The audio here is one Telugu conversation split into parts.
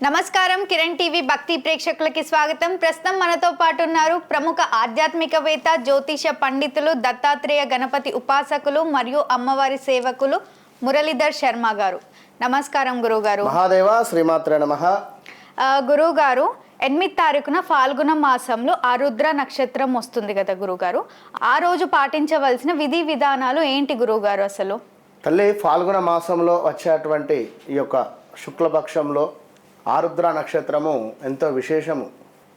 నమస్కారం కిరణ్ టీవీ భక్తి ప్రేక్షకులకి స్వాగతం. ప్రస్తుతం మనతో పాటు ఉన్నారు ప్రముఖ ఆధ్యాత్మికవేత్త జ్యోతిష పండితులు దత్తాత్రేయ గణపతి ఉపాసకులు మరియు అమ్మవారి సేవకులు మురళీధర్ శర్మ గారు. నమస్కారం గురుగారు మహాదేవ శ్రీమాత్రే నమ. గురువు గారు ఎనిమిది తారీఖున ఫాల్గుణ మాసంలో ఆరుద్ర నక్షత్రం వస్తుంది కదా గురుగారు ఆ రోజు పాటించవలసిన విధి విధానాలు ఏంటి గురువుగారు అసలు? తల్లి ఫాల్గుణ మాసంలో వచ్చేటువంటి ఈ యొక్క శుక్లపక్షంలో ఆరుద్ర నక్షత్రము ఎంతో విశేషము.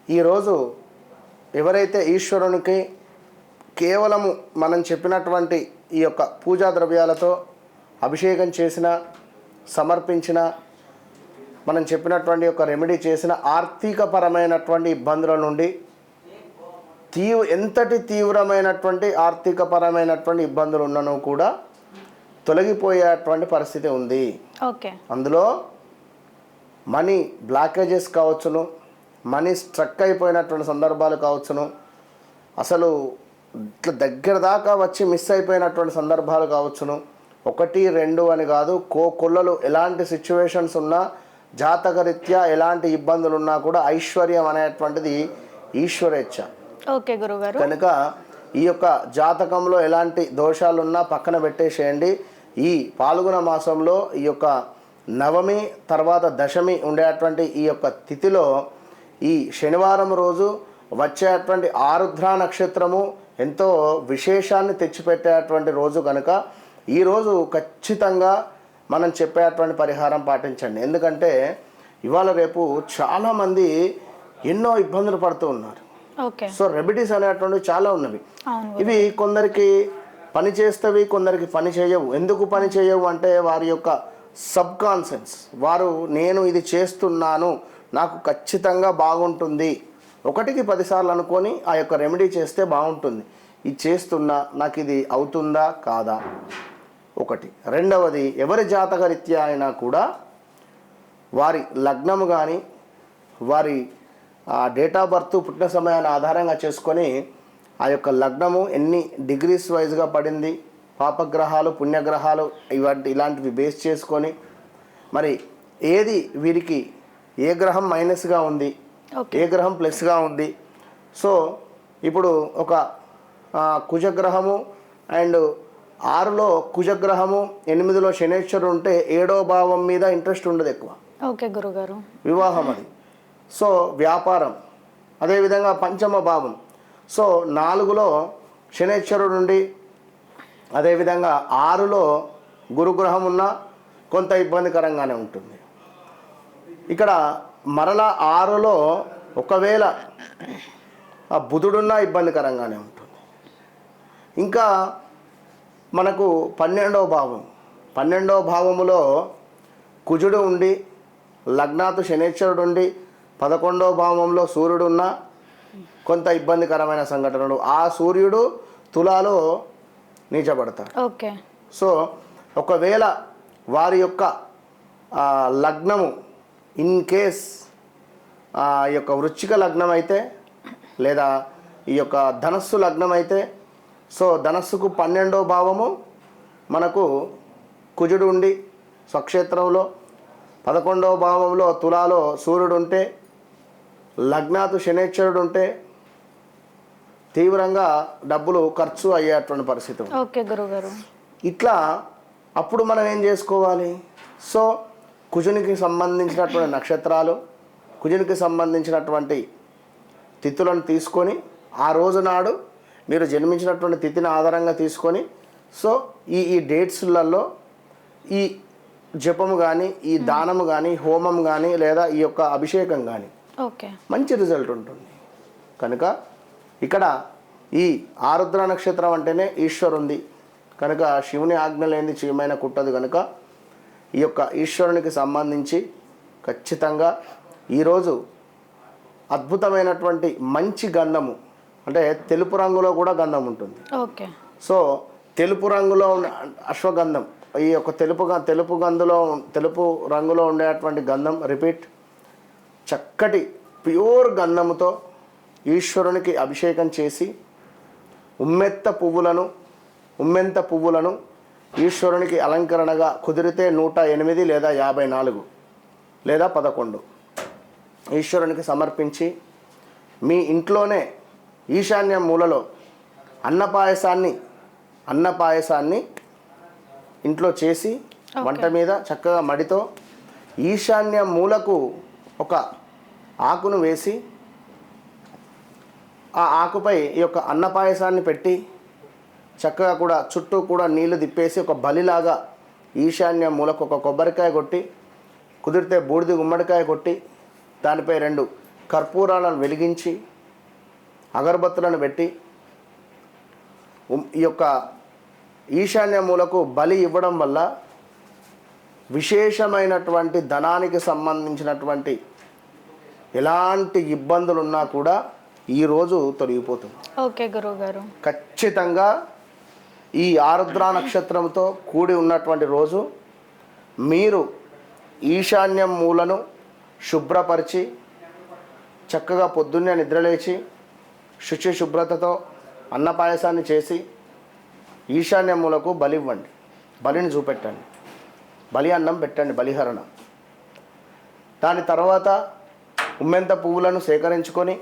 ఈరోజు ఎవరైతే ఈశ్వరునికి కేవలము మనం చెప్పినటువంటి ఈ యొక్క పూజా ద్రవ్యాలతో అభిషేకం చేసిన సమర్పించిన మనం చెప్పినటువంటి యొక్క రెమెడీ చేసిన ఆర్థికపరమైనటువంటి ఇబ్బందుల నుండి తీవ్ర ఎంతటి తీవ్రమైనటువంటి ఆర్థికపరమైనటువంటి ఇబ్బందులు ఉన్నను కూడా తొలగిపోయేటువంటి పరిస్థితి ఉంది. ఓకే. అందులో మనీ బ్లాకేజెస్ కావచ్చును మనీ స్ట్రక్ అయిపోయినటువంటి సందర్భాలు కావచ్చును. అసలు ఇట్లా దగ్గర దాకా వచ్చి మిస్ అయిపోయినటువంటి సందర్భాలు కావచ్చును. ఒకటి రెండు అని కాదు కో కొల్లలు ఎలాంటి సిచ్యువేషన్స్ ఉన్నా జాతకరీత్యా ఎలాంటి ఇబ్బందులు ఉన్నా కూడా ఐశ్వర్యం అనేటువంటిది ఈశ్వరేచ్ఛ. ఓకే గురుగారు. కనుక ఈ యొక్క జాతకంలో ఎలాంటి దోషాలున్నా పక్కన పెట్టేసేయండి. ఈ పాల్గొన మాసంలో ఈ యొక్క నవమి తర్వాత దశమి ఉండేటువంటి ఈ యొక్క తిథిలో ఈ శనివారం రోజు వచ్చేటువంటి ఆరుద్ర నక్షత్రము ఎంతో విశేషాన్ని తెచ్చిపెట్టేటువంటి రోజు కనుక ఈరోజు ఖచ్చితంగా మనం చెప్పేటువంటి పరిహారం పాటించండి. ఎందుకంటే ఇవాళ రేపు చాలామంది ఎన్నో ఇబ్బందులు పడుతూ ఉన్నారు. సో రెమెడీస్ అనేటువంటివి చాలా ఉన్నవి. ఇవి కొందరికి పని చేస్తవి కొందరికి పని చేయవు. ఎందుకు పని చేయవు అంటే వారి యొక్క సబ్ కాన్సెన్స్ వారు నేను ఇది చేస్తున్నాను. నాకు ఖచ్చితంగా బాగుంటుంది. ఒకటికి పదిసార్లు అనుకొని ఆ యొక్క రెమెడీ చేస్తే బాగుంటుంది. ఇది చేస్తున్నా నాకు ఇది అవుతుందా కాదా? ఒకటి. రెండవది ఎవరి జాతక రీత్యా అయినా కూడా వారి లగ్నము కానీ వారి డేట్ ఆఫ్ బర్త్ పుట్టిన సమయాన్ని ఆధారంగా చేసుకొని ఆ యొక్క లగ్నము ఎన్ని డిగ్రీస్ వైజ్గా పడింది పాపగ్రహాలు పుణ్యగ్రహాలు ఇవంటి ఇలాంటివి బేస్ చేసుకొని మరి ఏది వీరికి ఏ గ్రహం మైనస్గా ఉంది ఏ గ్రహం ప్లస్గా ఉంది? సో ఇప్పుడు ఒక కుజగ్రహము అండ్ ఆరులో కుజగ్రహము ఎనిమిదిలో శనేశ్వరుడు ఉంటే ఏడో భావం మీద ఇంట్రెస్ట్ ఉండదు ఎక్కువ. ఓకే గురుగారు. వివాహం అది. సో వ్యాపారం. అదేవిధంగా పంచమ భావం. సో నాలుగులో శనేశ్వరుడు ఉండి అదేవిధంగా ఆరులో గురుగ్రహం ఉన్నా కొంత ఇబ్బందికరంగానే ఉంటుంది. ఇక్కడ మరలా ఆరులో ఒకవేళ ఆ బుధుడున్నా ఇబ్బందికరంగానే ఉంటుంది. ఇంకా మనకు పన్నెండవ భావం. పన్నెండవ భావములో కుజుడు ఉండి లగ్నాతు శనేశ్వరుడు ఉండి పదకొండవ భావంలో సూర్యుడు ఉన్న కొంత ఇబ్బందికరమైన సంఘటనలు. ఆ సూర్యుడు తులాలో నీచబడతాడు ఓకే. సో ఒకవేళ వారి యొక్క లగ్నము ఇన్ కేస్ ఆ ఈ యొక్క వృశ్చిక లగ్నం అయితే లేదా ఈ యొక్క ధనస్సు లగ్నం అయితే సో ధనస్సుకు పన్నెండో భావము మనకు కుజుడు ఉండి స్వక్షేత్రంలో పదకొండవ భావంలో తులాలో సూర్యుడు ఉంటే లగ్నాతు శనేశ్వరుడు ఉంటే తీవ్రంగా డబ్బులు ఖర్చు అయ్యేటువంటి పరిస్థితి. ఓకే గురుగారు. ఇట్లా అప్పుడు మనం ఏం చేసుకోవాలి? సో కుజునికి సంబంధించినటువంటి నక్షత్రాలు కుజునికి సంబంధించినటువంటి తిథులను తీసుకొని ఆ రోజు నాడు మీరు జన్మించినటువంటి తిథిని ఆధారంగా తీసుకొని సో ఈ ఈ డేట్స్లలో ఈ జపము కానీ ఈ దానము కానీ హోమం కానీ లేదా ఈ యొక్క అభిషేకం కానీ ఓకే. మంచి రిజల్ట్ ఉంటుంది. కనుక ఇక్కడ ఈ ఆరుద్ర నక్షత్రం అంటేనే ఈశ్వరుంది. కనుక శివుని ఆజ్ఞ లేనిది చీమైన కుట్టదు కనుక ఈ యొక్క ఈశ్వరునికి సంబంధించి ఖచ్చితంగా ఈరోజు అద్భుతమైనటువంటి మంచి గంధము అంటే తెలుపు రంగులో కూడా గంధం ఉంటుంది. ఓకే. సో తెలుపు రంగులో ఉన్న అశ్వగంధం ఈ యొక్క తెలుపు గ- తెలుపు గంధులో తెలుపు రంగులో ఉండేటువంటి గంధం రిపీట్ చక్కటి ప్యూర్ గంధముతో ఈశ్వరునికి అభిషేకం చేసి ఉమ్మెత్త పువ్వులను ఉమ్మెంత పువ్వులను ఈశ్వరునికి అలంకరణగా కుదిరితే నూట ఎనిమిది లేదా యాభై నాలుగు లేదా పదకొండు. ఈశ్వరునికి సమర్పించి మీ ఇంట్లోనే ఈశాన్య మూలలో అన్న పాయసాన్ని అన్న పాయసాన్ని ఇంట్లో చేసి వంట మీద చక్కగా మడితో ఈశాన్య మూలకు ఒక ఆకును వేసి ఆ ఆకుపై ఈ యొక్క అన్న పాయసాన్ని పెట్టి చక్కగా కూడా చుట్టూ కూడా నీళ్ళు తిప్పేసి ఒక బలిలాగా ఈశాన్య మూలకు ఒక కొబ్బరికాయ కొట్టి కుదిరితే బూడిద గుమ్మడికాయ కొట్టి దానిపై రెండు కర్పూరాలను వెలిగించి అగరబత్తులను పెట్టి ఈ యొక్క ఈశాన్య మూలకు బలి ఇవ్వడం వల్ల విశేషమైనటువంటి ధనానికి సంబంధించినటువంటి ఎలాంటి ఇబ్బందులు ఉన్నా కూడా ఈరోజు తొలగిపోతుంది. ఓకే గురువు గారు ఖచ్చితంగా ఈ ఆరుద్ర నక్షత్రంతో కూడి ఉన్నటువంటి రోజు మీరు ఈశాన్యం మూలను శుభ్రపరిచి చక్కగా పొద్దున్నే నిద్రలేచి శుచి శుభ్రతతో అన్న పాయసాన్ని చేసి ఈశాన్య మూలకు బలి ఇవ్వండి. బలిని చూపెట్టండి. బలి అన్నం పెట్టండి బలిహరణ. దాని తర్వాత ఉమ్మెంత పువ్వులను సేకరించుకొని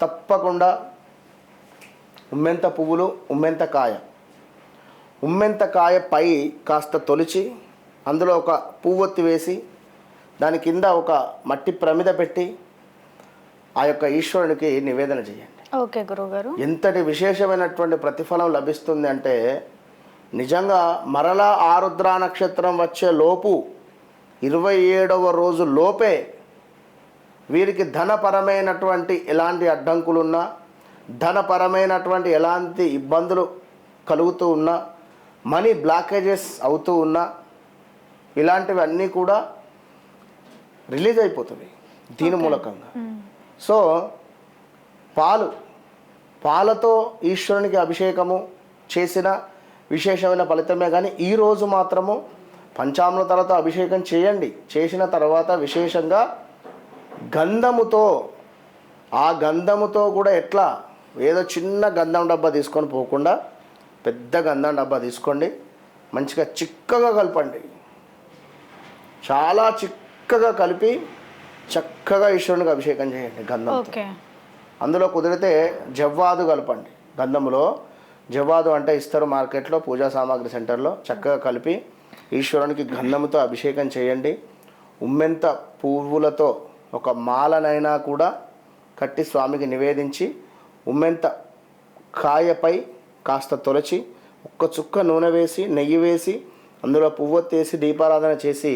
తప్పకుండా ఉమ్మెంత పువ్వులు ఉమ్మెంత కాయ. ఉమ్మెంత కాయ పై కాస్త తొలిచి అందులో ఒక పువ్వొత్తి వేసి దాని కింద ఒక మట్టి ప్రమిద పెట్టి ఆ యొక్క ఈశ్వరునికి నివేదన చేయండి. ఓకే గురువు గారు ఎంతటి విశేషమైనటువంటి ప్రతిఫలం లభిస్తుంది అంటే నిజంగా మరలా ఆరుద్ర నక్షత్రం వచ్చే లోపు ఇరవై ఏడవ రోజు లోపే వీరికి ధనపరమైనటువంటి ఎలాంటి అడ్డంకులున్నా ధనపరమైనటువంటి ఎలాంటి ఇబ్బందులు కలుగుతూ ఉన్నా మనీ బ్లాకేజెస్ అవుతూ ఉన్నా ఇలాంటివి అన్నీ కూడా రిలీజ్ అయిపోతుంది దీని మూలకంగా. సో పాలు పాలతో ఈశ్వరునికి అభిషేకము చేసిన విశేషమైన ఫలితమే కానీ ఈరోజు మాత్రము పంచామృతాలతో అభిషేకం చేయండి. చేసిన తర్వాత విశేషంగా గంధముతో ఆ గంధముతో కూడా ఎట్లా? ఏదో చిన్న గంధం డబ్బా తీసుకొని పోకుండా పెద్ద గంధం డబ్బా తీసుకోండి. మంచిగా చిక్కగా కలపండి. చాలా చిక్కగా కలిపి చక్కగా ఈశ్వరునికి అభిషేకం చేయండి గంధంతో. అందులో కుదిరితే జవ్వాదు కలపండి. గంధములో జవ్వాదు అంటే ఇస్తారు మార్కెట్లో పూజా సామాగ్రి సెంటర్లో చక్కగా కలిపి ఈశ్వరునికి గంధముతో అభిషేకం చేయండి. ఉమ్మెంత పువ్వులతో ఒక మాలనైనా కూడా కట్టి స్వామికి నివేదించి ఉమ్మెంత కాయపై కాస్త తొలచి ఒక్క చుక్క నూనె వేసి నెయ్యి వేసి అందులో పువ్వొత్తేసి దీపారాధన చేసి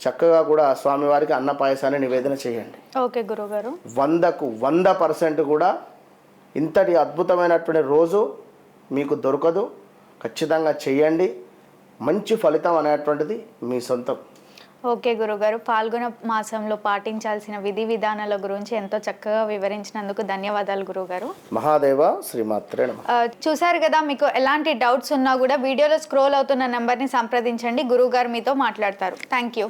చక్కగా కూడా స్వామివారికి అన్న పాయసాన్ని నివేదన చేయండి. ఓకే గురువు గారు వందకు వంద పర్సెంట్ కూడా ఇంతటి అద్భుతమైనటువంటి రోజు మీకు దొరకదు. ఖచ్చితంగా చేయండి. మంచి ఫలితం అనేటువంటిది మీ సొంతం. ఓకే గురుగారు. పాల్గొన మాసంలో పాటించాల్సిన విధి విధానాల గురించి ఎంతో చక్కగా వివరించినందుకు ధన్యవాదాలు గురుగారు. మహాదేవ శ్రీమాత్రే చూశారు కదా మీకు ఎలాంటి డౌట్స్ ఉన్నా కూడా వీడియోలో స్క్రోల్ అవుతున్న నెంబర్ని సంప్రదించండి. గురుగారు మీతో మాట్లాడతారు. Thank you